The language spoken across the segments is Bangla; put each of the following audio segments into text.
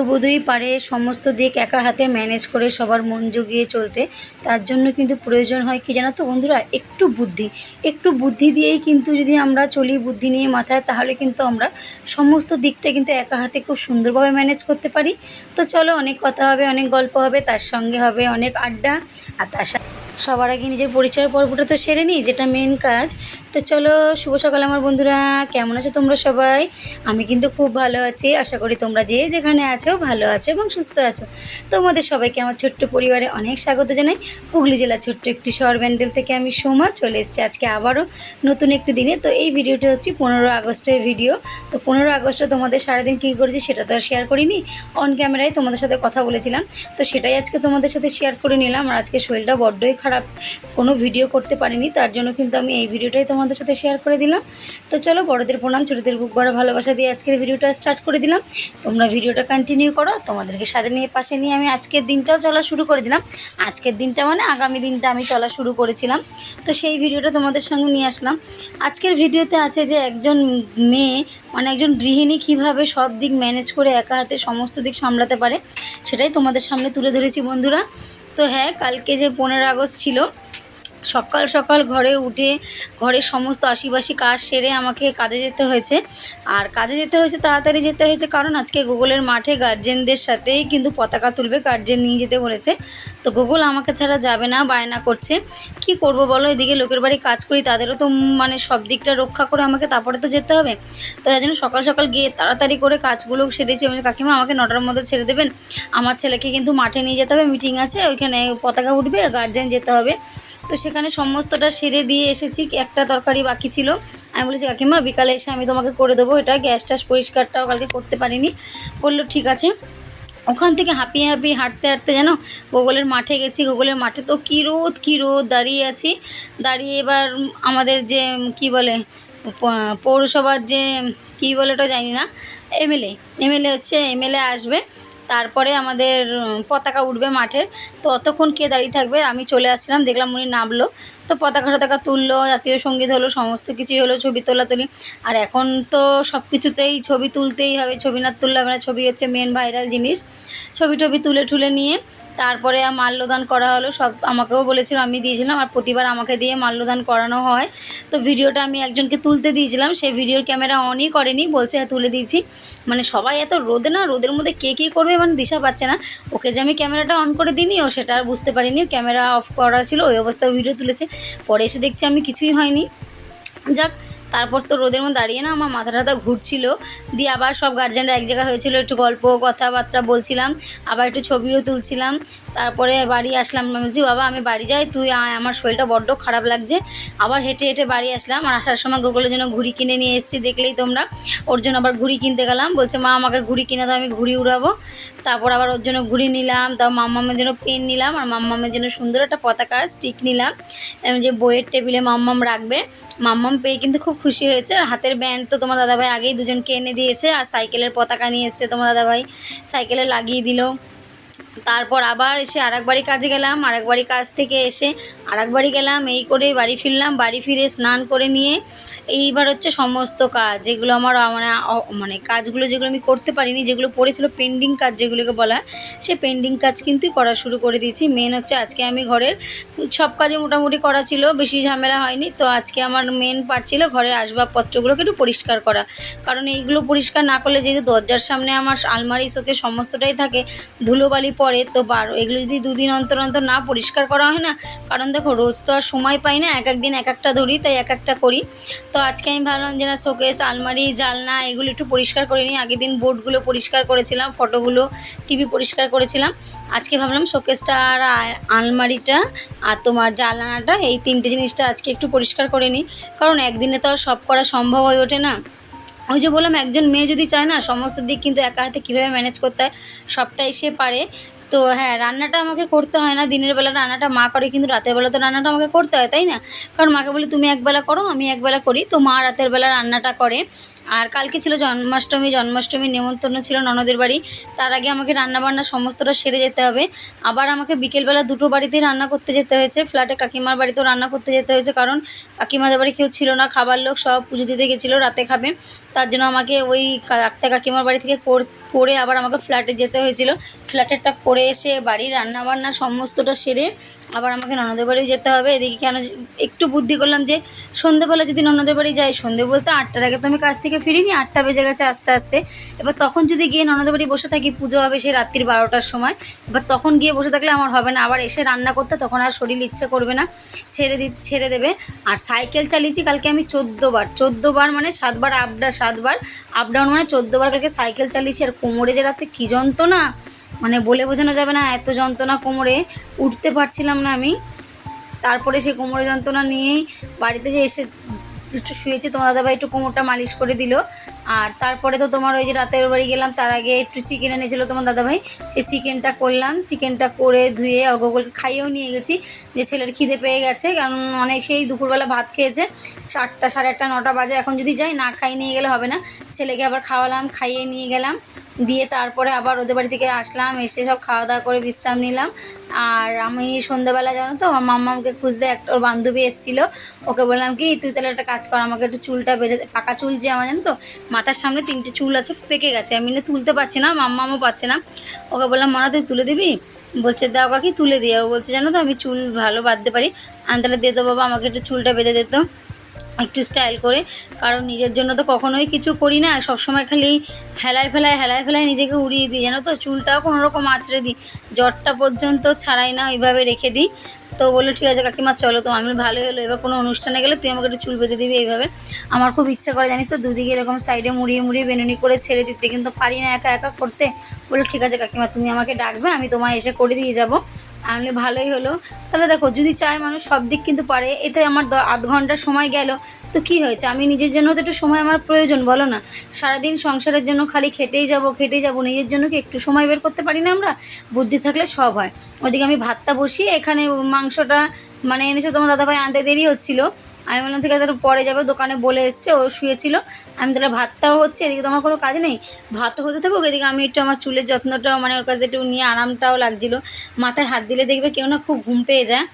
গৃহবধূই পারে সমস্ত দিক একা হাতে ম্যানেজ করে সবার মন জুগিয়ে চলতে। তার জন্য কিন্তু প্রয়োজন হয় কি জানো তো বন্ধুরা? একটু বুদ্ধি। একটু বুদ্ধি দিয়েই কিন্তু যদি আমরা চলি বুদ্ধি নিয়ে মাথায়, তাহলে কিন্তু আমরা সমস্ত দিকটা কিন্তু একা হাতে খুব সুন্দরভাবে ম্যানেজ করতে পারি। তো চলো অনেক কথা হবে, অনেক গল্প হবে, তার সঙ্গে হবে অনেক আড্ডা। আর তার সাথে সবার আগে নিজের পরিচয় পর্বটা তো সেরে নিই, যেটা মেন কাজ। তো চলো, শুভ সকাল আমার বন্ধুরা। কেমন আছো তোমরা সবাই? আমি কিন্তু খুব ভালো আছি। আশা করি তোমরা যে যেখানে আছো ভালো আছো এবং সুস্থ আছো। তোমাদের সবাইকে আমার ছোট্ট পরিবারে অনেক স্বাগত জানাই। হুগলি জেলার ছোট্ট একটি শহর ব্যান্ডেল থেকে আমি সোমা চলে এসেছি আজকে আবারও নতুন একটি দিনে। তো এই ভিডিওটি হচ্ছে পনেরো আগস্টের ভিডিও। তো পনেরো আগস্টে তোমাদের সারাদিন কী করেছি সেটা তো আর শেয়ার করিনি। অন ক্যামেরায় তোমাদের সাথে কথা বলেছিলাম। তো সেটাই আজকে তোমাদের সাথে শেয়ার করে নিলাম। আর আজকে শরীরটা বড্ডই খারাপ। কোনো ভিডিও করতে পারিনি, তার জন্য কিন্তু আমি এই ভিডিওটাই তোমাদের সাথে শেয়ার করে দিলাম। তো চলো বড়দের প্রণাম, ছোটোদের বুক বড় ভালোবাসা দিয়ে আজকের ভিডিওটা স্টার্ট করে দিলাম। তোমরা ভিডিওটা কন্টিনিউ করো, তোমাদেরকে সাথে নিয়ে পাশে নিয়ে আমি আজকের দিনটাও চলা শুরু করে দিলাম। আজকের দিনটা মানে আগামী দিনটা আমি চলা শুরু করেছিলাম। তো সেই ভিডিওটা তোমাদের সঙ্গে নিয়ে আসলাম। আজকের ভিডিওতে আছে যে একজন মেয়ে মানে একজন গৃহিণী কীভাবে সব দিক ম্যানেজ করে একা হাতে সমস্ত দিক সামলাতে পারে, সেটাই তোমাদের সামনে তুলে ধরেছি বন্ধুরা। তো হ্যাঁ কালকে যে পনেরো আগস্ট ছিল সকাল সকাল ঘরে উঠে ঘরের সমস্ত আশিবাসি কাজ সেরে আমাকে কাজে যেতে হয়েছে। আর কাজে যেতে হয়েছে, তাড়াতাড়ি যেতে হয়েছে কারণ আজকে গুগলের মাঠে গার্জেনদের সাথেই কিন্তু পতাকা তুলবে গার্জেন নিয়ে যেতে বলেছে। তো গুগল আমাকে ছাড়া যাবে না, বায়না করছে। কি করব বলো, এদিকে লোকের বাড়ি কাজ করি, তাদেরও তো মানে সব দিকটা রক্ষা করে আমাকে তারপরে তো যেতে হবে। তো যার জন্য সকাল সকাল গিয়ে তাড়াতাড়ি করে কাজগুলো সেরেছি। আমি কাকিমা, আমাকে নটার মধ্যে ছেড়ে দেবেন। আমার ছেলেকে কিন্তু মাঠে নিয়ে যেতে হবে মিটিং আছে, ওইখানে পতাকা উঠবে গার্জেন যেতে হবে। তো সেখানে সমস্তটা সেরে দিয়ে এসেছি, একটা তরকারি বাকি ছিল। আমি বলেছি, কাকিমা, বিকালে এসে আমি তোমাকে করে দেবো এটা, গ্যাস ট্যাস পরিষ্কারটাও কালকে করতে পারিনি। বলল, ঠিক আছে। ওখান থেকে হাঁপিয়ে হাঁপিয়ে হাঁটতে হাঁটতে যেন গোগলের মাঠে গেছি। গোগলের মাঠে তো কী রোদ কী রোদ, দাঁড়িয়ে আছি। দাঁড়িয়ে এবার আমাদের যে, কি বলে পৌরসভার যে, কি বলে ওটা জানি না এমএলএ এমএলএ হচ্ছে এমএলএ আসবে। তারপরে আমাদের পতাকা উঠবে মাঠে তো অতক্ষণ কে দাঁড়িয়ে থাকবে, আমি চলে আসছিলাম, দেখলাম উনি নামলো। তো পতাকা টতাকা তুললো, জাতীয় সংগীত হলো, সমস্ত কিছুই হলো, ছবি তোলা, তুলি। আর এখন তো সব কিছুতেই ছবি তুলতেই হবে, ছবি না তুললে না, ছবি হচ্ছে মেন ভাইরাল জিনিস। ছবি টবি তুলে টুলে নিয়ে তারপরে মাল্যদান করা হলো, সব আমাকেও বলেছিল, আমি দিয়েছিলাম আর প্রতিবার আমাকে দিয়ে মাল্যদান করানো হয়। তো ভিডিওটা আমি একজনকে তুলতে দিয়েছিলাম সেই ভিডিওর ক্যামেরা অনই করেনি, বলছে হ্যাঁ তুলে দিয়েছি। মানে সবাই এত রোদে না, রোদের মধ্যে কে কী করবে মানে দিশা পাচ্ছে না। ওকে যে আমি ক্যামেরাটা অন করে দিইনি, ও সেটা আর বুঝতে পারিনি, ক্যামেরা অফ করা ছিল, ওই অবস্থায় ভিডিও তুলেছে। পরে এসে দেখছি আমি কিছুই হয়নি। যাক তারপর তো রোদের মধ্যে দাঁড়িয়ে না আমার মাথা টাথা ঘুরছিল। দিয়ে আবার সব গার্জেনরা এক জায়গায় হয়েছিল, একটু গল্প, কথাবার্তা বলছিলাম, আবার একটু ছবিও তুলছিলাম। তারপরে বাড়ি আসলাম বলছি, বাবা, আমি বাড়ি যাই, তুই আয়, আমার শরীরটা বড্ড খারাপ লাগছে। আবার হেঁটে হেঁটে বাড়ি আসলাম, আর আসার সময় গোগলের জন্য ঘুড়ি কিনে নিয়ে এসেছি, দেখলেই তোমরা। ওর জন্য আবার ঘুড়ি কিনতে গেলাম, বলছে, মা, আমাকে ঘুড়ি কিনে দাও, আমি ঘুড়ি উড়াবো। তারপর আবার ওর জন্য ঘুড়ি নিলাম তার মাম্মামের জন্য পেন নিলাম, আর মাম্মামের জন্য সুন্দর একটা পতাকা স্টিক নিলাম। যে বইয়ের টেবিলে মাম্মাম রাখবে, মাম্মাম পেয়ে কিন্তু খুব খুশি হয়েছে। আর হাতের ব্যান্ড তো তোমার দাদাভাই আগেই দুজনকে এনে দিয়েছে, আর সাইকেলের পতাকা নিয়ে এসছে তোমার দাদাভাই। সাইকেলে লাগিয়ে দিল। তারপর আবার এসে আরেক বাড়ি কাজে গেলাম আরেক বাড়ি কাজ থেকে এসে আরেক বাড়ি গেলাম, এই করে বাড়ি ফিরলাম, বাড়ি ফিরে স্নান করে নিয়ে এইবার হচ্ছে সমস্ত কাজ, যেগুলো আমার মানে মানে কাজগুলো যেগুলো আমি করতে পারিনি, যেগুলো পড়েছিল পেন্ডিং কাজ যেগুলোকে বলা সে পেন্ডিং কাজ কিন্তু করা শুরু করে দিয়েছি। মেন হচ্ছে আজকে আমি ঘরের সব কাজে মোটামুটি করা ছিল, বেশি ঝামেলা হয়নি, তো আজকে আমার মেন পার্ট ছিল ঘরের আসবাবপত্রগুলোকে একটু পরিষ্কার করা। কারণ এইগুলো পরিষ্কার না করলে যেহেতু দরজার সামনে আমার আলমারি শোকে সমস্তটাই থাকে ধুলোবালি পড়ে তো বারো, এগুলো যদি দুদিন অন্তর অন্তর না পরিষ্কার করা হয় না, কারণ দেখো রোজ তো আর সময় পাই না, এক এক দিন এক একটা ধরি, তাই এক একটা করি। তো আজকে আমি ভাবলাম যে না, শোকেস, আলমারি, জালনা, এগুলো একটু পরিষ্কার করে নিই। আগের দিন বোর্ডগুলো পরিষ্কার করেছিলাম, ফটোগুলো, টিভি পরিষ্কার করেছিলাম। আজকে ভাবলাম শোকেসটা আর আলমারিটা আর তোমার জানলাটা এই তিনটে জিনিসটা আজকে একটু পরিষ্কার করে নিই। কারণ একদিনে তো আর সব করা সম্ভব হয়ে ওঠে না। ওই যে বললাম, একজন মেয়ে যদি চায় না, সমস্ত দিক কিন্তু একা হাতে কীভাবে ম্যানেজ করতে হয়, সবটাই সে পারে। তো হ্যাঁ রান্নাটা আমাকে করতে হয় না। দিনের বেলা রান্নাটা মা করে, কিন্তু রাতের বেলা তো রান্নাটা আমাকে করতে হয়, তাই না? কারণ মাকে বলি, তুমি একবেলা করো, আমি একবেলা করি। তো মা রাতের বেলা রান্নাটা করে। আর কালকে ছিল জন্মাষ্টমী, জন্মাষ্টমীর নেমন্তন্ন ছিল ননদের বাড়ি। তার আগে আমাকে রান্নাবান্না সমস্তটা সেরে যেতে হবে। আবার আমাকে বিকেলবেলা দুটো বাড়িতেই রান্না করতে যেতে হয়েছে। ফ্ল্যাটে কাকিমার বাড়িতেও রান্না করতে যেতে হয়েছে, কারণ কাকিমাদের বাড়ি কেউ ছিল না। খাবার লোক সব পুজো দিতে গেছিল, রাতে খাবে। তার জন্য আমাকে ওই আক্তা কাকিমার বাড়ি থেকে করে আবার আমাকে ফ্ল্যাটে যেতে হয়েছিল। ফ্ল্যাটেরটা করে এসে বাড়ির রান্নাবান্না সমস্তটা সেরে আবার আমাকে ননদের বাড়ি যেতে হবে। এদিকে কেন একটু বুদ্ধি করলাম যে, সন্ধেবেলা যদি ননদের বাড়ি যাই, সন্ধে বলতে আটটার আগে তো আমি কাজ থেকে ফিরিনি, আটটা বেজে গেছে আস্তে আস্তে। এবার তখন যদি গিয়ে ননদের বাড়ি বসে থাকি, পুজো হবে সেই রাত্রির বারোটার সময়, এবার তখন গিয়ে বসে থাকলে আমার হবে না। আবার এসে রান্না করতে তখন আর শরীর ইচ্ছে করবে না, ছেড়ে দি, ছেড়ে দেবে। আর সাইকেল চালিয়েছি কালকে আমি চোদ্দ বার চোদ্দ বার মানে সাতবার আপ সাতবার আপ ডাউন মানে চোদ্দ বার কালকে সাইকেল চালিয়েছি। আর কোমরে যে রাতে কী যন্ত্রণা! মানে বলে বোঝানো যাবে না, এত যন্ত্রণা কোমরে, উঠতে পারছিলাম না আমি। তারপরে সে কোমরে যন্ত্রণা নিয়েই বাড়িতে যে এসে একটু শুয়েছে, তোমার দাদাভাই একটু কোমরটা মালিশ করে দিল। আর তারপরে তো তোমার ওই যে রাতের বাড়ি গেলাম, তার আগে একটু চিকেন এনেছিলো তোমার দাদাভাই। সেই চিকেনটা করলাম চিকেনটা করে ধুয়ে অগোগলকে খাইয়েও নিয়ে গেছি। যে ছেলের খিদে পেয়ে গেছে, কারণ অনেক সেই দুপুরবেলা ভাত খেয়েছে। সাতটা, সাড়ে আটটা, নটা বাজে, এখন যদি যাই, না খাই নিয়ে গেলে হবে না। ছেলেকে আবার খাওয়ালাম, খাইয়ে নিয়ে গেলাম। দিয়ে তারপরে আবার ওদের বাড়ি থেকে আসলাম, এসে সব খাওয়া দাওয়া করে বিশ্রাম নিলাম। আর আমি সন্ধ্যাবেলা, জানো তো, আমার মাম্মামকে খুঁজতে একটা, ওর বান্ধবী এসেছিল। ওকে বললাম কি, তুই তাহলে একটা কাজ কর, আমাকে একটু চুলটা বেঁধে পাকা চুল যে আমার, জানো তো মাথার সামনে তিনটে চুল আছে, পেকে গেছে। আমি না তুলতে পারছি না, মাম্মামও পাচ্ছে না। ওকে বললাম, মানা, তুই তুলে দিবি? বলছে, দাও কাকি, তুলে দিই। আর বলছে, জানো তো, আমি চুল ভালো বাঁধতে পারি। আমি দে তো বাবা, আমাকে একটু চুলটা বেঁধে দিত একটু স্টাইল করে। কারণ নিজের জন্য তো কখনোই কিছু করি না। সবসময় খালি হেলায় ফেলায় হেলায় ফেলায় নিজেকে উড়িয়ে দিই। জানো তো, চুলটাও কোনো রকম আঁচড়ে দিই। জ্বরটা পর্যন্ত ছাড়াই না, ওইভাবে রেখে দিই। তো বলল, ঠিক আছে কাকিমা, চলো। তো আমি ভালোই হলো। এবার কোনো অনুষ্ঠানে গেলে তুই আমাকে একটু চুল বেঁধে দিবি এইভাবে। আমার খুব ইচ্ছা করে, জানিস তো, দুদিকে এরকম সাইডে মুড়িয়ে মুড়িয়ে বেনুনি করে ছেড়ে দিতে। কিন্তু পারি না একা একা করতে। বলল, ঠিক আছে কাকিমা, তুমি আমাকে ডাকবে, আমি তোমায় এসে করে দিয়ে যাব। আমি ভালোই হলো। তাহলে দেখো, যদি চায় মানুষ, সব দিক কিন্তু পারে। এতে আমার আধ ঘণ্টা সময় গেল। তো কি হয়েছে? আমি নিজের জন্য তো একটু সময় আমার প্রয়োজন, বলো না? সারাদিন সংসারের জন্য খালি খেটেই যাব খেটেই যাব। নিজের জন্য কি একটু সময় বের করতে পারি না আমরা? বুদ্ধি থাকলে সব হয়। ওদিকে আমি ভাতটা বসিয়ে এখানে মাংসটা মানে এনেছে তোমার দাদাভাই আনতে দেরি হচ্ছিল। আমি বললাম, ঠিক আছে পরে যাবে। দোকানে বলে এসছে, ও শুয়েছিল। আমি তাহলে ভাতটাও হচ্ছে, এদিকে তো আমার কোনো কাজ নেই। ভাতও হতে থাকুক, এদিকে আমি একটু আমার চুলের যত্নটাও মানে ওর কাছে একটু নিয়ে আরামটাও লাগছিল। মাথায় হাত দিলে দেখবে কেউ না খুব ঘুম পেয়ে যায়।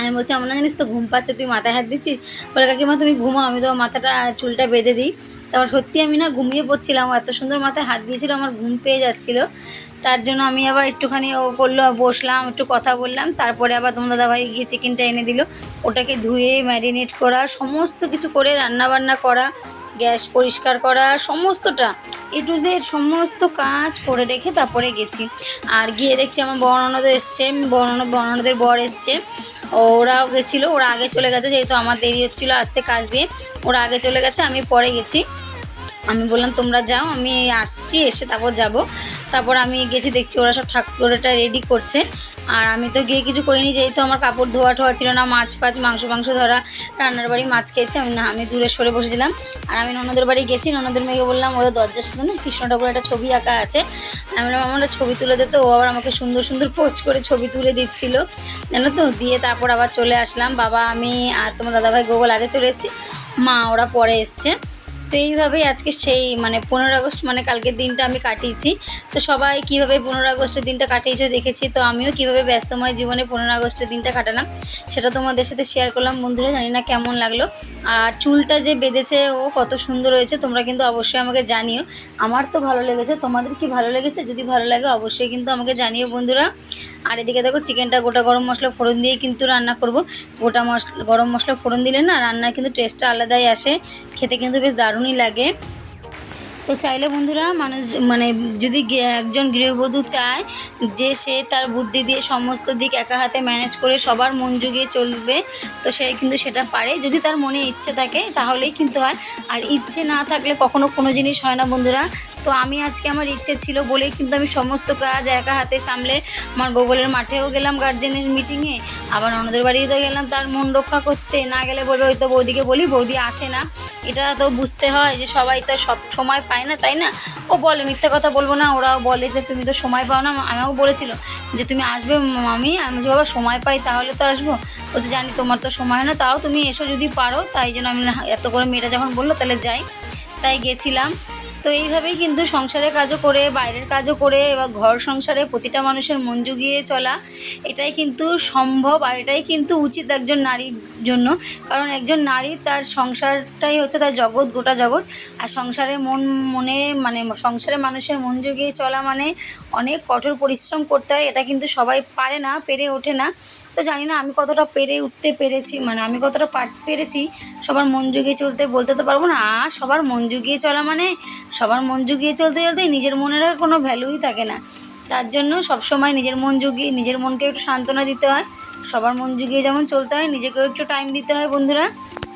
আমি বলছি, আমার না জানিস তো ঘুম পাচ্ছে, তুই মাথায় হাত দিচ্ছিস? বলে, কাকিমা, তুমি ঘুমাও, আমি তো মাথাটা, চুলটা বেঁধে দিই। তারপর সত্যি আমি না ঘুমিয়ে পড়ছিলাম এত সুন্দর মাথায় হাত দিয়েছিল, আমার ঘুম পেয়ে যাচ্ছিল। তার জন্য আমি আবার একটুখানি ও করল বসলাম, একটু কথা বললাম। তারপরে আবার তোমার দাদাভাই গিয়ে চিকেনটা এনে দিল। ওটাকে ধুয়ে ম্যারিনেট করা, সমস্ত কিছু করে রান্না বান্না করা, গ্যাস পরিষ্কার করা, সমস্তটা এ টু জেড সমস্ত কাজ করে রেখে তারপরে গেছি। আর গিয়ে দেখছি আমার বর্ণনাদের এসছে বর্ণনা বর্ণনাদের বর এসছে। ওরাও গেছিল, ওরা আগে চলে গেছে, যেহেতু আমার দেরি হচ্ছিল আসতে কাজ দিয়ে। ওরা আগে চলে গেছে, আমি পরে গেছি। আমি বললাম, তোমরা যাও, আমি আসছি, এসে তারপর যাব। তারপর আমি গেছি, দেখছি ওরা সব ঠাকুরটা রেডি করছে। আর আমি তো গিয়ে কিছু করিনি, যেহেতু আমার কাপড় ধোয়া ঠোয়া ছিল না, মাছ ফাছ, মাংস মাংস ধরা, রান্নার বাড়ি মাছ খেয়েছি, আমি না, আমি দূরে সরে বসেছিলাম। আর আমি ননদের বাড়ি গেছি, ননদের মেয়েকে বললাম, ওদের দরজার সাথে না কৃষ্ণ ঠাকুরের একটা ছবি আঁকা আছে। আমি বললাম, আমার ছবি তুলে দিতে ও আবার আমাকে সুন্দর সুন্দর পোজ করে ছবি তুলে দিচ্ছিল, জানো তো? দিয়ে তারপর আবার চলে আসলাম। বাবা, আমি আর তোমার দাদাভাই গোগল আগে চলে এসেছি। মা, ওরা পরে এসছে। তো এইভাবেই আজকে সেই মানে পনেরো আগস্ট মানে কালকের দিনটা আমি কাটিয়েছি। তো সবাই কীভাবে পনেরো আগস্টের দিনটা কাটিয়েছে দেখেছি। তো আমিও কীভাবে ব্যস্তময় জীবনে পনেরো আগস্টের দিনটা কাটালাম, সেটা তোমাদের সাথে শেয়ার করলাম। বন্ধুরা, জানি না কেমন লাগল। আর চুলটা যে বেঁধেছে, ও কত সুন্দর হয়েছে, তোমরা কিন্তু অবশ্যই আমাকে জানিও। আমার তো ভালো লেগেছে। তোমাদের কি ভালো লেগেছে? যদি ভালো লাগে অবশ্যই কিন্তু আমাকে জানিও বন্ধুরা। আর এদিকে দেখো চিকেনটা গোটা গরম মশলা ফোড়ন দিয়ে কিন্তু রান্না করব। গোটা মশলা গরম মশলা ফোড়ন দিলে না রান্নার কিন্তু টেস্টটা আলাদাই আসে। খেতে কিন্তু বেশ দারুণই লাগে। তো চাইলে বন্ধুরা মানুষ মানে যদি একজন গৃহবধূ চায় যে সে তার বুদ্ধি দিয়ে সমস্ত দিক একা হাতে ম্যানেজ করে সবার মন জুগিয়ে চলবে, তো সে কিন্তু সেটা পারে। যদি তার মনে ইচ্ছে থাকে, তাহলেই কিন্তু হয়। আর ইচ্ছে না থাকলে কখনো কোনো জিনিস হয় না বন্ধুরা। তো আমি আজকে আমার ইচ্ছে ছিল বলেই কিন্তু আমি সমস্ত কাজ একা হাতে সামলে আমার গোগলের মাঠেও গেলাম গার্জেনের মিটিংয়ে আবার অন্যদের বাড়িতে গেলাম, তার মন রক্ষা করতে। না গেলে বলবে, ওই তো বৌদিকে বলি, বৌদি আসে না। এটা তো বুঝতে হয় যে সবাই তো সব সময় পায় না, তাই না? ও বলে, মিথ্যে কথা বলব না, ওরাও বলে যে, তুমি তো সময় পাও না। আমাকেও বলেছিল যে, তুমি আসবে, মামি। আমি যে, বাবা, সময় পাই তাহলে তো আসব। ও তো জানি তোমার তো সময় না, তাও তুমি এসো যদি পারো। তাই জন্য আমি এত করে মেয়েটা যখন বলল, তাহলে যাই। তাই গেছিলাম। তো এইভাবেই কিন্তু সংসারের কাজও করে, বাইরের কাজও করে, এবার ঘর সংসারে প্রতিটা মানুষের মন জুগিয়ে চলা, এটাই কিন্তু সম্ভব আর এটাই কিন্তু উচিত একজন নারীর জন্য। কারণ একজন নারী তার সংসারটাই হচ্ছে তার জগৎ, গোটা জগৎ। আর সংসারে মন, মনে মানে সংসারে মানুষের মন জুগিয়ে চলা মানে অনেক কঠোর পরিশ্রম করতে হয়। এটা কিন্তু সবাই পারে না, পেরে ওঠে না। তো জানি না আমি কতটা পেরে উঠতে পেরেছি মানে আমি কতটা পার পেরেছি, সবার মন জুগিয়ে চলতে বলতে তো পারব না। আর সবার মন জুগিয়ে চলা মানে সবার মন জুগিয়ে চলতে চলতে নিজের মনের আর কোনো ভ্যালুই থাকে না। তার জন্য সবসময় নিজের মন জুগিয়ে, নিজের মনকে একটু সান্ত্বনা দিতে হয়। সবার মন জুগিয়ে যেমন চলতে হয়, নিজেকেও একটু টাইম দিতে হয় বন্ধুরা।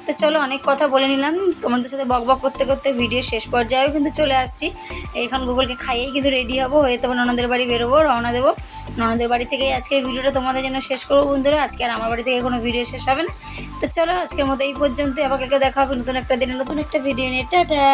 তো চলো অনেক কথা বলে নিলাম। তোমাদের সাথে বক বক করতে করতে ভিডিও শেষ পর্যায়েও কিন্তু চলে আসছি। এখন গুগলকে খাইয়েই কিন্তু রেডি হব। হয়ে তারপর ননদের বাড়ি বেরোবো, রওনা দেবো। ননদের বাড়ি থেকেই আজকের ভিডিওটা তোমাদের জন্য শেষ করব বন্ধুরা। আজকে আর আমার বাড়ি থেকে কোনো ভিডিও শেষ হবে না। তো চলো আজকের মতো এই পর্যন্ত আবার কালকে দেখা হবে নতুন একটা দিনে নতুন একটা ভিডিও নিয়ে। টাটা!